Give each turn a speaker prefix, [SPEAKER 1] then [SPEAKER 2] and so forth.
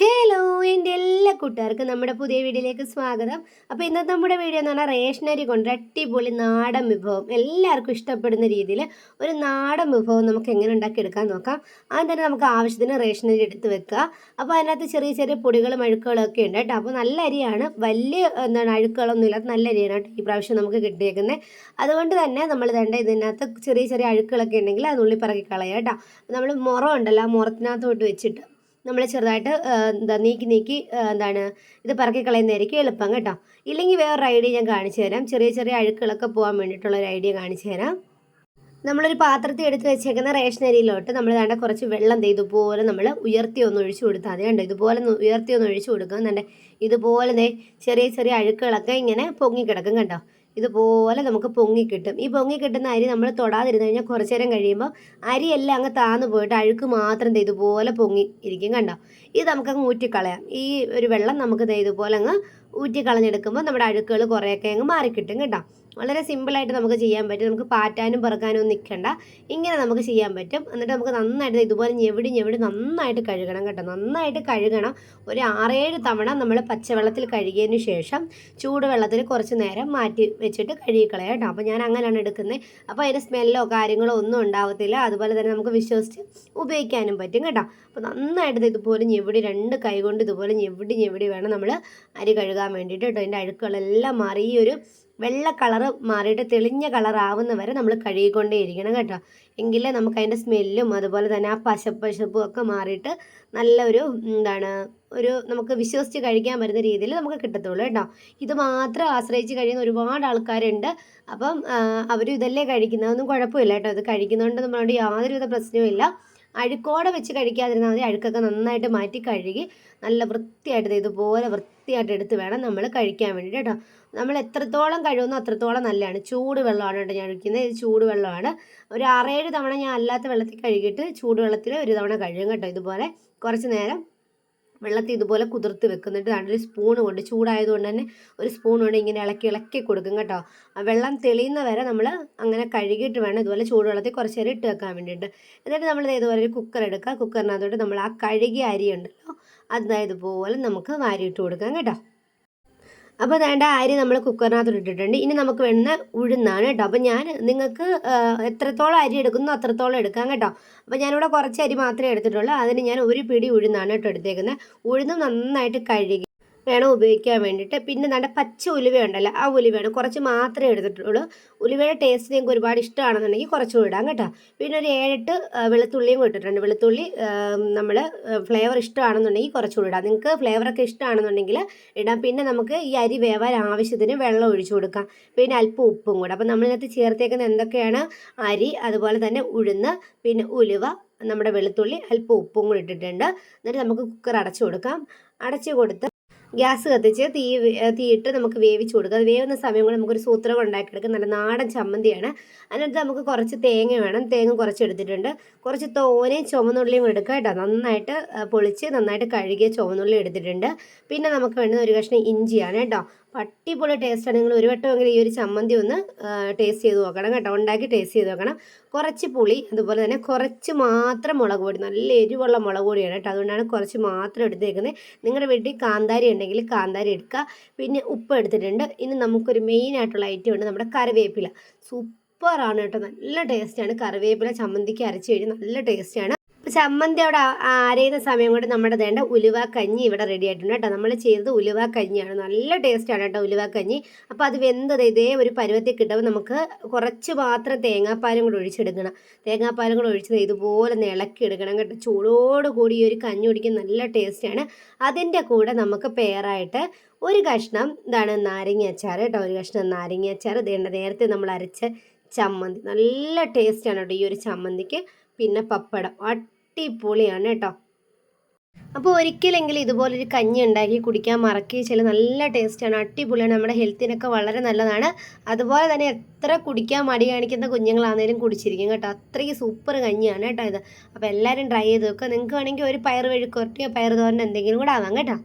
[SPEAKER 1] Hello എന്റെ എല്ലാ കൂട്ടുകാർക്കും നമ്മുടെ പുതിയ വീഡിയോയിലേക്ക് സ്വാഗതം. അപ്പോൾ ഇന്നത്തെ നമ്മുടെ വീഡിയോ എന്ന് പറഞ്ഞാൽ റേഷനറി കൊണ്ട് അടിപൊളി നാടൻ വിഭവം. എല്ലാവർക്കും ഇഷ്ടപ്പെടുന്ന രീതിയിൽ ഒരു നാടൻ വിഭവം നമുക്ക് എങ്ങനെ ഉണ്ടാക്കിയെടുക്കാൻ നോക്കാം. ആദ്യം തന്നെ നമുക്ക് ആവശ്യത്തിന് റേഷനരി എടുത്ത് വെക്കുക. അപ്പോൾ അതിനകത്ത് ചെറിയ ചെറിയ പൊടികളും അഴുക്കുകളും ഒക്കെ ഉണ്ട് കേട്ടോ. അപ്പോൾ നല്ല അരിയാണ്. വലിയ എന്താണ് അഴുക്കുകളൊന്നും ഇല്ലാത്ത നല്ല അരിയാണ് കേട്ടോ ഈ പ്രാവശ്യം നമുക്ക് കിട്ടിയേക്കുന്നത്. അതുകൊണ്ട് തന്നെ നമ്മൾ വേണ്ട ഇതിനകത്ത് ചെറിയ ചെറിയ അഴുക്കുകളൊക്കെ ഉണ്ടെങ്കിൽ അത് ഉള്ളി പറക്കി കളയാം കേട്ടോ. നമ്മൾ മുറം ഉണ്ടല്ലോ ആ മുറത്തിനകത്തോട്ട് വെച്ചിട്ട് നമ്മൾ ചെറുതായിട്ട് എന്താ നീക്കി നീക്കി എന്താണ് ഇത് പറക്കി കളയുന്നതായിരിക്കും എളുപ്പം കേട്ടോ. ഇല്ലെങ്കിൽ വേറൊരു ഐഡിയ ഞാൻ കാണിച്ചു തരാം. ചെറിയ ചെറിയ അഴുക്കുകളൊക്കെ പോകാൻ വേണ്ടിയിട്ടുള്ള ഒരു ഐഡിയ കാണിച്ചു തരാം. നമ്മളൊരു പാത്രത്തിൽ എടുത്ത് വെച്ചേക്കുന്ന റേഷൻ അരിയിലോട്ട് നമ്മൾ വേണ്ട കുറച്ച് വെള്ളം ഇതുപോലെ നമ്മൾ ഉയർത്തി ഒന്ന് ഒഴിച്ചു കൊടുത്താൽ മതി. കണ്ടോ ഇതുപോലെ ഉയർത്തി ഒന്ന് ഒഴിച്ചു കൊടുക്കുക. എന്നുണ്ടെ ഇതുപോലെ ചെറിയ ചെറിയ അഴുക്കുകളൊക്കെ ഇങ്ങനെ പൊങ്ങിക്കിടക്കും കണ്ടോ. ഇതുപോലെ നമുക്ക് പൊങ്ങി കിട്ടും. ഈ പൊങ്ങി കിട്ടുന്ന അരി നമ്മൾ തൊടാതിരുന്ന് കഴിഞ്ഞാൽ കുറച്ചു നേരം കഴിയുമ്പോൾ അരിയെല്ലാം അങ്ങ് താന്നു പോയിട്ട് അഴുക്ക് മാത്രം ഇതുപോലെ പൊങ്ങി ഇരിക്കും കണ്ടോ? ഇത് നമുക്ക് നമുക്കങ്ങ് ഊറ്റിക്കളയാം. ഈ ഒരു വെള്ളം നമുക്ക് ഇതുപോലെ അങ്ങ് ഊറ്റിക്കളഞ്ഞെടുക്കുമ്പോൾ നമ്മുടെ അഴുക്കുകൾ കുറേയൊക്കെ അങ്ങ് മാറിക്കിട്ടും കേട്ടോ വളരെ സിമ്പിളായിട്ട് നമുക്ക് ചെയ്യാൻ പറ്റും. നമുക്ക് പാറ്റാനും പറക്കാനും ഒന്നും നിൽക്കണ്ട ഇങ്ങനെ നമുക്ക് ചെയ്യാൻ പറ്റും. എന്നിട്ട് നമുക്ക് നന്നായിട്ട് ഇതുപോലെ ഞെവിടി ഞെവിടി നന്നായിട്ട് കഴുകണം കേട്ടോ. നന്നായിട്ട് കഴുകണം. ഒരു ആറേഴ് തവണ നമ്മൾ പച്ചവെള്ളത്തിൽ കഴുകിയതിന് ശേഷം ചൂടുവെള്ളത്തിൽ കുറച്ച് നേരം മാറ്റി വെച്ചിട്ട് കഴുകിക്കളയാം കേട്ടോ. അപ്പോൾ ഞാൻ അങ്ങനെയാണ് എടുക്കുന്നത്. അപ്പോൾ അതിന്റെ സ്മെല്ലോ കാര്യങ്ങളോ ഒന്നും ഉണ്ടാവത്തില്ല. അതുപോലെ തന്നെ നമുക്ക് വിശ്വസിച്ച് ഉപയോഗിക്കാനും പറ്റും കേട്ടോ. അപ്പോൾ നന്നായിട്ട് ഇതുപോലെ ഞെവിടി രണ്ട് കൈ കൊണ്ട് ഇതുപോലെ ഞെവിടി ഞെവിടി വേണം നമ്മൾ അരി കഴുകാൻ വേണ്ടിയിട്ട് കേട്ടോ. അതിന്റെ അഴുക്കുകളെല്ലാം മാറി ഈ ഒരു വെള്ള കളറ് മാറിയിട്ട് തെളിഞ്ഞ കളറാവുന്ന വരെ നമ്മൾ കഴുകിക്കൊണ്ടേ ഇരിക്കണം കേട്ടോ. എങ്കിലേ നമുക്ക് അതിന്റെ സ്മെല്ലും അതുപോലെ തന്നെ ആ പശപ്പശപ്പും ഒക്കെ മാറിയിട്ട് നല്ലൊരു എന്താണ് ഒരു നമുക്ക് വിശ്വസിച്ച് കഴിക്കാൻ പറ്റുന്ന രീതിയിൽ നമുക്ക് കിട്ടത്തുള്ളൂ കേട്ടോ. ഇത് മാത്രം ആശ്രയിച്ച് കഴിയുന്ന ഒരുപാട് ആൾക്കാരുണ്ട്. അപ്പം അവർ ഇതല്ലേ കഴിക്കുന്നതൊന്നും കുഴപ്പമില്ല കേട്ടോ. ഇത് കഴിക്കുന്നതുകൊണ്ട് നമ്മളോട് യാതൊരുവിധ പ്രശ്നവും അഴുക്കോടെ വെച്ച് കഴിക്കാതിരുന്നാൽ മതി. അഴുക്കൊക്കെ നന്നായിട്ട് മാറ്റി കഴുകി നല്ല വൃത്തിയായിട്ട് ഇതുപോലെ വൃത്തിയായിട്ട് എടുത്ത് വേണം നമ്മൾ കഴിക്കാൻ വേണ്ടി കേട്ടോ. നമ്മൾ എത്രത്തോളം കഴിയുന്നോ അത്രത്തോളം നല്ലതാണ്. ചൂട് വെള്ളമാണ് കേട്ടോ ഞാൻ ഒഴിക്കുന്നത്. ഇത് ചൂട് വെള്ളമാണ് ഒരു ആറേഴ് തവണ ഞാൻ അല്ലാത്ത വെള്ളത്തിൽ കഴുകിയിട്ട് ചൂട് വെള്ളത്തിൽ ഒരു തവണ കഴുകും കേട്ടോ ഇതുപോലെ. കുറച്ച് നേരം വെള്ളത്തിൽ ഇതുപോലെ കുതിർത്ത് വെക്കുന്നിട്ട് ഒരു സ്പൂൺ കൊണ്ട് ചൂടായതുകൊണ്ട് തന്നെ ഒരു സ്പൂൺ കൊണ്ട് ഇങ്ങനെ ഇളക്കി ഇളക്കി കൊടുക്കും കേട്ടോ. ആ വെള്ളം തെളിയുന്ന വരെ നമ്മൾ അങ്ങനെ കഴുകിയിട്ട് വേണം ഇതുപോലെ ചൂടുവെള്ളത്തിൽ കുറച്ച് നേരം ഇട്ട് വെക്കാൻ വേണ്ടിയിട്ട്. എന്നിട്ട് നമ്മൾ ഇതുപോലെ ഒരു കുക്കർ എടുക്കുക. കുക്കറിനകത്തോട്ട് നമ്മൾ ആ കഴുകിയ അരി ഉണ്ടല്ലോ അതായത് ഇതുപോലെ നമുക്ക് വാരിയിട്ട് കൊടുക്കാം കേട്ടോ. അപ്പോൾ വേണ്ട അരി നമ്മൾ കുക്കറിനകത്ത് ഇട്ടിട്ടുണ്ട്. ഇനി നമുക്ക് വേണ്ട ഉഴുന്നാണ് കേട്ടോ. അപ്പോൾ ഞാൻ നിങ്ങൾക്ക് എത്രത്തോളം അരി എടുക്കുന്നു അത്രത്തോളം എടുക്കാം കേട്ടോ. അപ്പോൾ ഞാനിവിടെ കുറച്ച് അരി മാത്രമേ എടുത്തിട്ടുള്ളൂ. അതിന് ഞാൻ ഒരു പിടി ഉഴുന്നാണ് കേട്ടോ എടുത്തേക്കുന്നത്. ഉഴുന്ന് നന്നായിട്ട് കഴുകി വേണം ഉപയോഗിക്കാൻ വേണ്ടിയിട്ട്. പിന്നെ നല്ല പച്ച ഉലുവ ഉണ്ടല്ലോ ആ ഉലുവയാണ് കുറച്ച് മാത്രമേ എടുത്തിട്ടുള്ളൂ. ഉലുവയുടെ ടേസ്റ്റ് നിങ്ങൾക്ക് ഒരുപാട് ഇഷ്ടമാണെന്നുണ്ടെങ്കിൽ കുറച്ച് ഇടാം കേട്ടോ. പിന്നെ ഒരു ഏഴെട്ട് വെളുത്തുള്ളിയും ഇട്ടിട്ടുണ്ട് വെളുത്തുള്ളി നമ്മൾ ഫ്ലേവർ ഇഷ്ടമാണെന്നുണ്ടെങ്കിൽ കുറച്ചുകൂടി ഇടാം. നിങ്ങൾക്ക് ഫ്ലേവറൊക്കെ ഇഷ്ടമാണെന്നുണ്ടെങ്കിൽ ഇടാം. പിന്നെ നമുക്ക് ഈ അരി വേവാൻ ആവശ്യത്തിന് വെള്ളം ഒഴിച്ചു കൊടുക്കാം. പിന്നെ അല്പം ഉപ്പും കൂടെ. അപ്പം നമ്മളിതിനകത്ത് ചേർത്തേക്കുന്ന എന്തൊക്കെയാണ്? അരി അതുപോലെ തന്നെ ഉഴുന്ന് പിന്നെ ഉലുവ നമ്മുടെ വെളുത്തുള്ളി അല്പം ഉപ്പും കൂടി ഇട്ടിട്ടുണ്ട്. എന്നിട്ട് നമുക്ക് കുക്കർ അടച്ചു കൊടുക്കാം. അടച്ചു കൊടുത്ത് ഗ്യാസ് കത്തിച്ച് തീ തീയിട്ട് നമുക്ക് വേവിച്ച് കൊടുക്കുക അത് വേവുന്ന സമയം കൊണ്ട് നമുക്കൊരു സൂത്രം ഉണ്ടാക്കിയെടുക്കാം. നല്ല നാടൻ ചമ്മന്തിയാണ്. അതിനകത്ത് നമുക്ക് കുറച്ച് തേങ്ങ വേണം. തേങ്ങ കുറച്ച് എടുത്തിട്ടുണ്ട് കുറച്ച് തോനയും ചുവന്നുള്ളിയും എടുക്കുക കേട്ടോ. നന്നായിട്ട് പൊളിച്ച് നന്നായിട്ട് കഴുകിയ ചുവന്നുള്ളി എടുത്തിട്ടുണ്ട്. പിന്നെ നമുക്ക് വേണ്ടുന്ന ഒരു കഷ്ണം ഇഞ്ചിയാണ് കേട്ടോ. അടിപൊളി ടേസ്റ്റാണ് നിങ്ങൾ ഒരു വട്ടമെങ്കിലും ഈ ഒരു ചമ്മന്തി ഒന്ന് ടേസ്റ്റ് ചെയ്ത് നോക്കണം കേട്ടോ. ഉണ്ടാക്കി ടേസ്റ്റ് ചെയ്ത് നോക്കണം. കുറച്ച് പുളി അതുപോലെ തന്നെ കുറച്ച് മാത്രം മുളക് പൊടി. നല്ല എരിവുള്ള മുളക് പൊടിയാണ് കേട്ടോ. അതുകൊണ്ടാണ് കുറച്ച് മാത്രം എടുത്തേക്കുന്നത്. നിങ്ങളുടെ വീട്ടിൽ കാന്താരി ഉണ്ടെങ്കിൽ കാന്താരി എടുക്കുക. പിന്നെ ഉപ്പ് എടുത്തിട്ടുണ്ട്. ഇനി നമുക്കൊരു മെയിൻ ആയിട്ടുള്ള ഐറ്റം ഉണ്ട്. നമ്മുടെ കറിവേപ്പില. സൂപ്പറാണ് കേട്ടോ. നല്ല ടേസ്റ്റാണ് കറിവേപ്പില ചമ്മന്തിക്ക് അരച്ച് കഴിഞ്ഞാൽ നല്ല ടേസ്റ്റാണ് ചമ്മന്തി അവിടെ അരയുന്ന സമയം കൊണ്ട് നമ്മുടെ വേണ്ട ഉലുവ കഞ്ഞി ഇവിടെ റെഡി ആയിട്ടുണ്ട് കേട്ടോ. നമ്മൾ ചെയ്തത് ഉലുവ കഞ്ഞിയാണ്. നല്ല ടേസ്റ്റാണ് കേട്ടോ ഉലുവ കഞ്ഞി. അപ്പോൾ അത് വെന്തത് ഇതേ ഒരു പരുവത്തിൽ കിട്ടുമ്പോൾ നമുക്ക് കുറച്ച് മാത്രം തേങ്ങാപ്പാലും കൂടെ ഒഴിച്ചെടുക്കണം. തേങ്ങാപ്പാലും കൂടെ ഒഴിച്ചത് ഇതുപോലെ ഇളക്കി എടുക്കണം കേട്ടോ. ചൂടോട് കൂടി ഈ ഒരു കഞ്ഞി കുടിക്കാൻ നല്ല ടേസ്റ്റാണ് അതിന്റെ കൂടെ നമുക്ക് പേറായിട്ട് ഒരു കഷ്ണം ഇതാണ് നാരങ്ങ അച്ചാർ കേട്ടോ. ഒരു കഷ്ണം നാരങ്ങ അച്ചാർ ഇതേണ്ട നേരത്തെ നമ്മൾ അരച്ച ചമ്മന്തി. നല്ല ടേസ്റ്റാണ് കേട്ടോ ഈ ഒരു ചമ്മന്തിക്ക്. പിന്നെ പപ്പടം. അടിപൊളിയാണ് കേട്ടോ. അപ്പോൾ ഒരിക്കലെങ്കിലും ഇതുപോലൊരു കഞ്ഞി ഉണ്ടാക്കി കുടിക്കാൻ മറക്കുക ചില നല്ല ടേസ്റ്റാണ് അടിപൊളിയാണ് നമ്മുടെ ഹെൽത്തിനൊക്കെ വളരെ നല്ലതാണ്. അതുപോലെ തന്നെ എത്ര കുടിക്കാൻ മടി കാണിക്കുന്ന കുഞ്ഞുങ്ങളാണേലും കുടിച്ചിരിക്കും കേട്ടോ. അത്രയും സൂപ്പർ കഞ്ഞിയാണ് കേട്ടോ ഇത്. അപ്പോൾ എല്ലാവരും ട്രൈ ചെയ്ത് നോക്കുക നിങ്ങൾക്ക് വേണമെങ്കിൽ ഒരു പയർ വെഴുക്കൊരട്ടിയോ പയർ തോരൻ എന്തെങ്കിലും കൂടെ ആവാം കേട്ടോ.